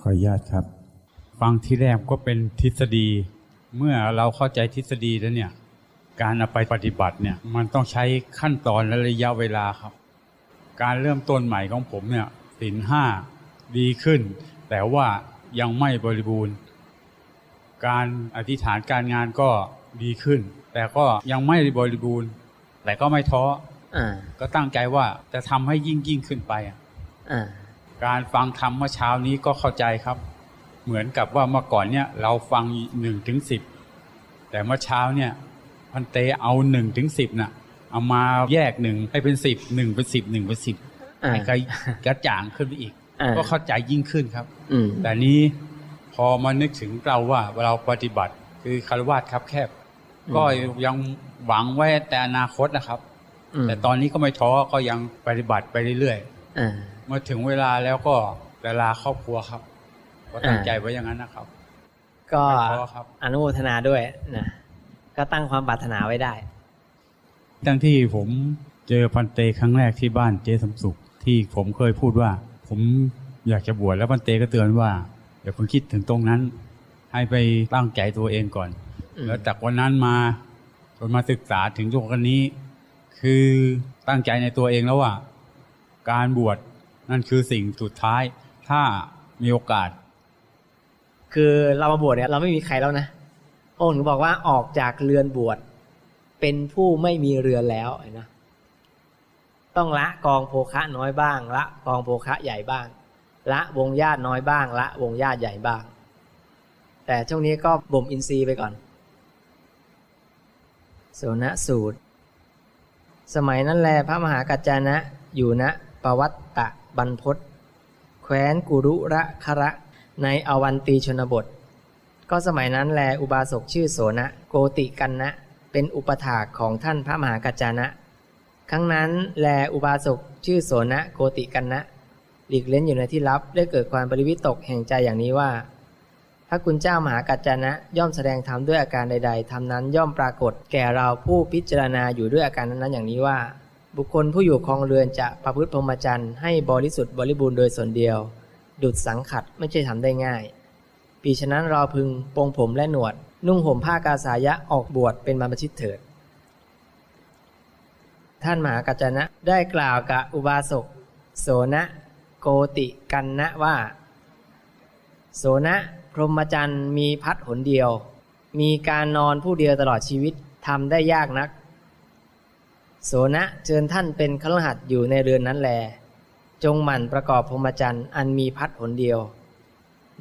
ขออนุญาตครับ ฟังที่แรกก็เป็นทฤษฎี เมื่อเราเข้าใจทฤษฎีแล้วเนี่ย การเอาไปปฏิบัติเนี่ย มันต้องใช้ขั้นตอนและระยะเวลาครับ การเริ่มต้นใหม่ของผมเนี่ยสินห้าดีขึ้น แต่ว่ายังไม่บริบูรณ์ การอธิษฐานการงานก็ดีขึ้น แต่ก็ยังไม่บริบูรณ์ แต่ก็ไม่ท้ออ่าก็ตั้งใจว่าจะทำให้ยิ่งยิ่งขึ้นไปอะอ่า การฟังธรรมเมื่อเช้านี้ก็เข้าใจครับ เหมือนกับว่าเมื่อก่อนเนี่ยเราฟังหนึ่งถึงสิบแต่เมื่อเช้าเนี่ยพันเตเอาหนึ่งถึงสิบน่ะ เอามาแยกหนึ่งให้เป็นสิบหนึ่งเป็นสิบหนึ่งเป็นสิบอ่าให้กระกระจ่างขึ้นไปอีกอ่าก็เข้าใจยิ่งขึ้นครับอืมแต่นี้พอมานึกถึงเราว่าเราปฏิบัติคือคารวะครับแคบ ก็ยังหวังไว้แต่อนาคตนะครับอืมแต่ตอนนี้ก็ไม่ท้อก็ยังปฏิบัติไปเรื่อยๆ อ่าเมื่อถึงเวลาแล้วก็เวลาครอบครัวครับ ก็ตั้งอ่าใจไว้อย่างนั้นนะครับ ก็ไม่ท้อครับอนุโมทนาด้วยนะก็ตั้งความปรารถนาไว้ได้ ตั้งที่ผมเจอพันเตครั้งแรกที่บ้านเจสมสุข ที่ผมเคยพูดว่า ผมอยากจะบวชแล้วพันเตก็เตือนว่าอย่าเพิ่งคิดถึงตรงนั้น ให้ไปตั้งใจตัวเองก่อนอืมแล้วจากวันนั้นมาจนมาศึกษาถึงทุกวันนี้ คือตั้งใจในตัวเองแล้วว่า การบวช นั่นคือสิ่งสุดท้ายถ้ามีโอกาส คือเรามาบวชเนี่ยเราไม่มีใครแล้วนะองค์ถึงบอกว่าออกจากเรือนบวชเป็นผู้ไม่มีเรือนแล้วนะต้องละกองโภคะน้อยบ้าง ละกองโภคะใหญ่บ้าง ละวงญาติน้อยบ้าง ละวงญาติใหญ่บ้าง แต่ช่วงนี้ก็บ่มอินทรีย์ไปก่อนโสนสูตร สมัยนั้นแลพระมหากัจจานะอยู่ณปวัตตะ บรรพตแคว้นกุรุระคะในอวันตีชนบท ก็สมัยนั้นแลอุบาสกชื่อโสนะโกติกันนะ เป็นอุปถากของท่านพระมหากัจจานะ ครั้งนั้นแลอุบาสกชื่อโสนะโกติกันนะ หลีกเล่นอยู่ในที่ลับได้เกิดความปริวิตกแห่งใจอย่างนี้ว่า พระคุณเจ้ามหากัจจานะย่อมแสดงธรรมด้วยอาการใดๆธรรมนั้นย่อมปรากฏแก่เราผู้พิจารณาอยู่ด้วยอาการนั้นๆอย่างนี้ว่า บุคคลผู้อยู่ครองเรือนจะประพฤติพรหมจรรย์ให้บริสุทธิ์บริบูรณ์โดยส่วนเดียว ดุดสังขัดไม่ใช่ทำได้ง่าย ปีฉะนั้นเราพึงปรงผมและหนวด นุ่งห่มผ้ากาสายะออกบวชเป็นบรรพชิตเถิด ท่านมหากัจจนะได้กล่าวกับอุบาสกโสนะโกติกันนะว่า โสนะพรหมจรรย์มีพัดหนเดียว มีการนอนผู้เดียวตลอดชีวิตทำได้ยากนัก โสนะเชิญท่านเป็นครหัสถ์อยู่ในเรือนนั้นแล จงหมั่นประกอบพรหมจรรย์อันมีพัดหนเดียว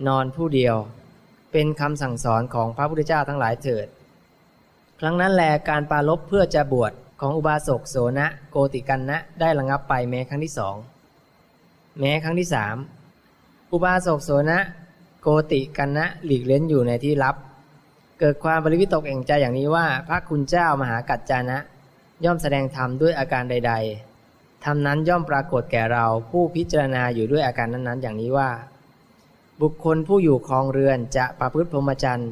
นอนผู้เดียว เป็นคำสั่งสอนของพระพุทธเจ้าทั้งหลายเถิด ครั้งนั้นแลการปารบเพื่อจะบวชของอุบาสกโสนะโกติกันนะได้ระงับไปแม้ครั้งที่สองแม้ครั้งที่สามอุบาสกโสนะโกติกันนะหลีกเล้นอยู่ในที่ลับ เกิดความบริวิตกเอ่งใจอย่างนี้ว่า พระคุณเจ้ามหากัจจานะ ย่อมแสดงธรรมด้วยอาการใด ๆ ธรรมนั้นย่อมปรากฏแก่เราผู้พิจารณาอยู่ด้วยอาการนั้นๆ อย่างนี้ว่า บุคคลผู้อยู่ครองเรือนจะประพฤติพรหมจรรย์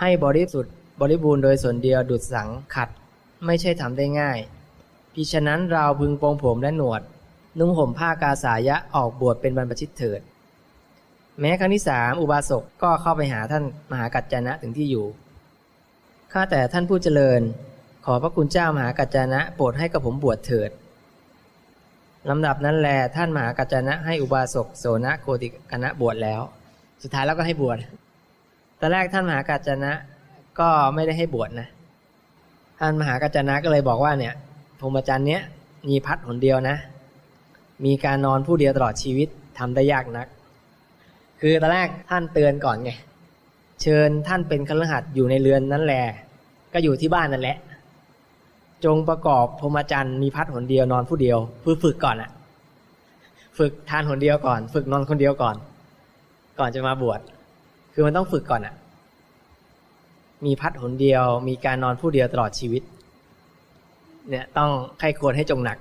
ให้บริสุทธิ์บริบูรณ์โดยส่วนเดียวดุดสังขัด ไม่ใช่ทำได้ง่ายพิฉะนั้นเราพึงปรงผมและหนวด นุ่งห่มผ้ากาสายะออกบวชเป็นบรรพชิตเถิด แม้ครั้งที่สามอุบาสกก็เข้าไปหาท่านมหากัจจานะถึงที่อยู่ข้าแต่ท่านผู้เจริญ อพระคุณเจ้ามหากัจจานะโปรดให้กับผมบวชเถิดลำดับนั้นแลท่านมหากัจจานะให้อุบาสกโสนโกติกนะบวชแล้ว สุดท้ายแล้วก็ให้บวชตอนแรกท่านมหากัจจานะก็ไม่ได้ให้บวชนะ ท่านมหากัจจานะก็เลยบอกว่าเนี่ยพรหมจรรย์เนี้ยมีพัดหนเดียวนะ มีการนอนผู้เดียวตลอดชีวิตทำได้ยากนัก คือตอนแรกท่านเตือนก่อนไงเชิญท่านเป็นคฤหัสถ์อยู่ในเรือนนั้นแหละก็อยู่ที่บ้านนั่นแหละ จงประกอบพรหมจรรย์มีพัดหนเดียวนอนผู้เดียวเพื่อฝึกก่อนอะฝึกทานหนเดียวก่อน ฝึกนอนคนเดียวก่อน ก่อนจะมาบวชคือมันต้องฝึกก่อนอะมีพัดหนเดียว มีการนอนผู้เดียวตลอดชีวิต เนี่ยต้องใครควรให้จงหนัก